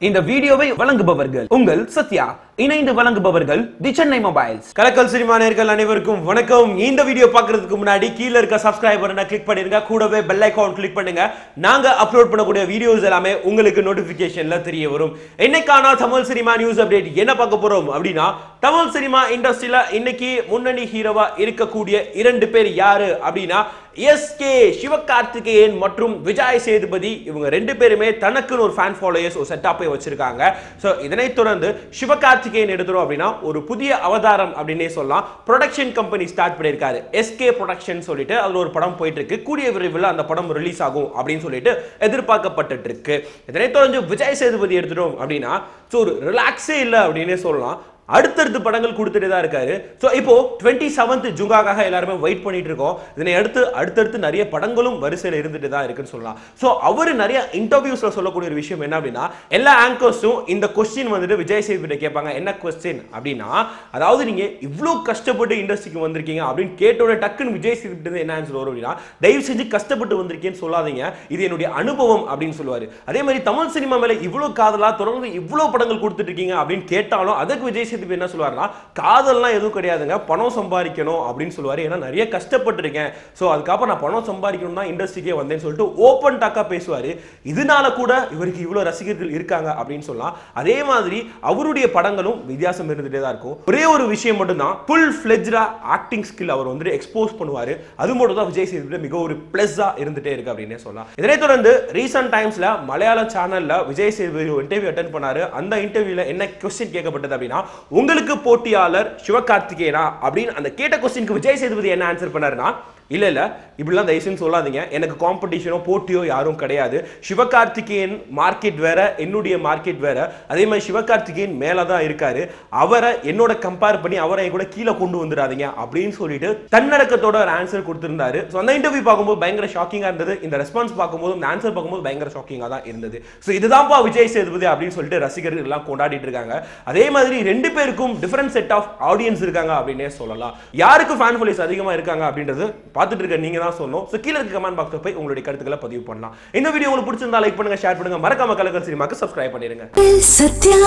இந்த வீடியோவை வழங்குபவர்கள் உங்கள் சத்யா இணைந்து வழங்குபவர்கள் தி சென்னை மொபைல்ஸ். கலக்கல் சினிமா நேர்கள் அனைவருக்கும் வணக்கம். இந்த வீடியோ பாக்குறதுக்கு முன்னாடி கீழ இருக்க சப்ஸ்கிரைப் பட்டனை கிளிக் பண்ணிருங்க. கூடவே பெல் ஐகான் கிளிக் பண்ணுங்க. நாங்க அப்லோட் பண்ணக்கூடிய வீடியோஸ் எல்லாமே உங்களுக்கு நோட்டிபிகேஷன்ல தெரிய வரும். என்னைக்கான தமிழ் சினிமா நியூஸ் அப்டேட் என்ன பார்க்க போறோம் அப்படின்னா தமிழ் சினிமா இண்டஸ்ட்ரியில இன்னைக்கு முன்னணி ஹீரோவா இருக்கக்கூடிய இரண்டு பேர் யாரு அப்படின்னா எஸ் கே சிவகார்த்திகேயன் மற்றும் விஜய் சேதுபதி. இவங்க ரெண்டு பேருமே தனக்குன்னு ஒரு ஃபேன் ஃபாலோயர்ஸ் ஒரு செட்டப்பை வச்சிருக்காங்க. ஸோ இதனைத் தொடர்ந்து சிவகார்த்திகேயன் எடுத்துரும் அப்படின்னா ஒரு புதிய அவதாரம் அப்படின்னே சொல்லலாம். ப்ரொடக்ஷன் கம்பெனி ஸ்டார்ட் பண்ணியிருக்காரு. எஸ்கே ப்ரொடக்ஷன் சொல்லிட்டு அதுல ஒரு படம் போயிட்டு இருக்கு கூடிய விரைவில் அந்த படம் ரிலீஸ் ஆகும் அப்படின்னு சொல்லிட்டு எதிர்பார்க்கப்பட்டு இருக்கு இதனைத் தொடர்ந்து விஜய் சேதுபதி எடுத்துட்டோம் அப்படின்னா ஸோ ஒரு ரிலாக்ஸே இல்லை அப்படின்னே சொல்லலாம். அடுத்தடுத்து படங்கள் கொடுத்துட்டு தான் இருக்காரு. ஸோ இப்போ டுவெண்ட்டி செவன்த் ஜுங்காக்காக எல்லாருமே வெயிட் பண்ணிட்டு இருக்கோம். இதனை அடுத்து அடுத்தடுத்து நிறைய படங்களும் வரிசையில் இருந்துட்டு தான் இருக்குன்னு சொல்லலாம். ஸோ அவர் நிறைய இன்டர்வியூஸ்ல சொல்லக்கூடிய ஒரு விஷயம் என்ன அப்படின்னா எல்லா ஆங்கர்ஸும் இந்த கொஸ்டின் வந்துட்டு விஜய் சேதுபதி கேட்பாங்க. என்ன கொஸ்டின் அப்படின்னா அதாவது நீங்க இவ்வளோ கஷ்டப்பட்டு இண்டஸ்ட்ரிக்கு வந்திருக்கீங்க அப்படின்னு கேட்டோட டக்குன்னு விஜய் சேதுபதி என்ன ஆன்சர் வரும் அப்படின்னா தயவு செஞ்சு கஷ்டப்பட்டு வந்திருக்கேன்னு சொல்லாதீங்க. இது என்னுடைய அனுபவம் அப்படின்னு சொல்லுவார். அதே மாதிரி தமிழ் சினிமா மேல இவ்வளோ காதலா தொடர்ந்து இவ்வளோ படங்கள் கொடுத்துட்டு இருக்கீங்க அப்படின்னு கேட்டாலும் அதுக்கு விஜய் சேதுபதி என்ன சொல்லுவாருன்னா காதல்லாம் எதுவும் கிடையாதுங்க பணம் சம்பாதிக்கணும் அப்படின்னு சொல்லுவாரு. ஏன்னா நிறைய கஷ்டப்பட்டிருக்கேன். ஸோ அதுக்கப்புறம் நான் பணம் சம்பாதிக்கணும் தான் இண்டஸ்ட்ரிக்கே வந்தேன்னு சொல்லிட்டு ஓப்பன் டாக்கா பேசுவாரு. இதனால கூட இவருக்கு இவ்வளோ ரசிகர்கள் இருக்காங்க அப்படின்னு சொல்லலாம். அதே மாதிரி அவருடைய படங்களும் வித்தியாசம் இருந்துகிட்டே தான் இருக்கும். ஒரே ஒரு விஷயம் மட்டும்தான் ஃபுல் ஃபிளெஜ்டா ஆக்டிங் ஸ்கில் அவர் வந்துட்டு எக்ஸ்போஸ் பண்ணுவாரு. அது மட்டும் தான் விஜய் சேதுபதி மிக ஒரு ப்ளஸ்ஸாக இருந்துட்டே இருக்கு அப்படின்னே சொல்லலாம். இதனைத் தொடர்ந்து ரீசன்ட் டைம்ஸ்ல மலையாள சேனல்ல விஜய் சேதுபதி ஒரு இன்டர்வியூ அட்டன் பண்ணாரு. அந்த இன்டர்வியூவில் என்ன கொஸ்டின் கேட்கப்பட்டது அப்படின்னா உங்களுக்கு போட்டியாளர் சிவகார்த்திகேயனா அப்படின்னு அந்த கேட்ட கொஸ்டினுக்கு விஜய் சேதுபதி என்ன ஆன்சர் பண்ணாருன்னா இல்லை இல்லை. இப்படிலாம் தயவுசுன்னு சொல்லாதீங்க. எனக்கு காம்படிஷனோ போட்டியோ யாரும் கிடையாது. சிவகார்த்திகேயன் மார்க்கெட் வேற என்னுடைய மார்க்கெட் வேற. அதே மாதிரி சிவகார்த்திகேயன் மேலே தான் இருக்காரு. அவரை என்னோட கம்பேர் பண்ணி அவரை என் கூட கீழே கொண்டு வந்துடாதீங்க அப்படின்னு சொல்லிட்டு தன்னடக்கத்தோட ஒரு ஆன்சர் கொடுத்துருந்தாரு. ஸோ அந்த இன்டர்வியூ பார்க்கும்போது பயங்கர ஷாக்கிங்காக இருந்தது. இந்த ரெஸ்பான்ஸ் பார்க்கும்போது இந்த ஆன்சர் பார்க்கும்போது பயங்கர ஷாக்கிங்காக தான் இருந்தது. ஸோ இதுதான்ப்பா விஜய் சேதுபதி அப்படின்னு சொல்லிட்டு ரசிகர்கள் எல்லாம் கொண்டாடிட்டு இருக்காங்க. அதே மாதிரி ரெண்டு பேருக்கும் டிஃப்ரெண்ட் செட் ஆஃப் ஆடியன்ஸ் இருக்காங்க அப்படின்னே சொல்லலாம். யாருக்கு ஃபேன் ஃபாலோஸ் அதிகமாக இருக்காங்க அப்படின்றது பார்த்துட்டு இருக்க நீங்க தான் சொல்லணும். ஸோ கீழே இருக்க கமெண்ட் பாக்ஸ்ல போய் உங்களுடைய கருத்துக்களை பதிவு பண்ணலாம். இந்த வீடியோ உங்களுக்கு பிடிச்சிருந்தா லைக் பண்ணுங்க ஷேர் பண்ணுங்க. மறக்காம கலக்கல் சினிமாக்கு சப்ஸ்கிரைப் பண்ணிருங்க சத்யா.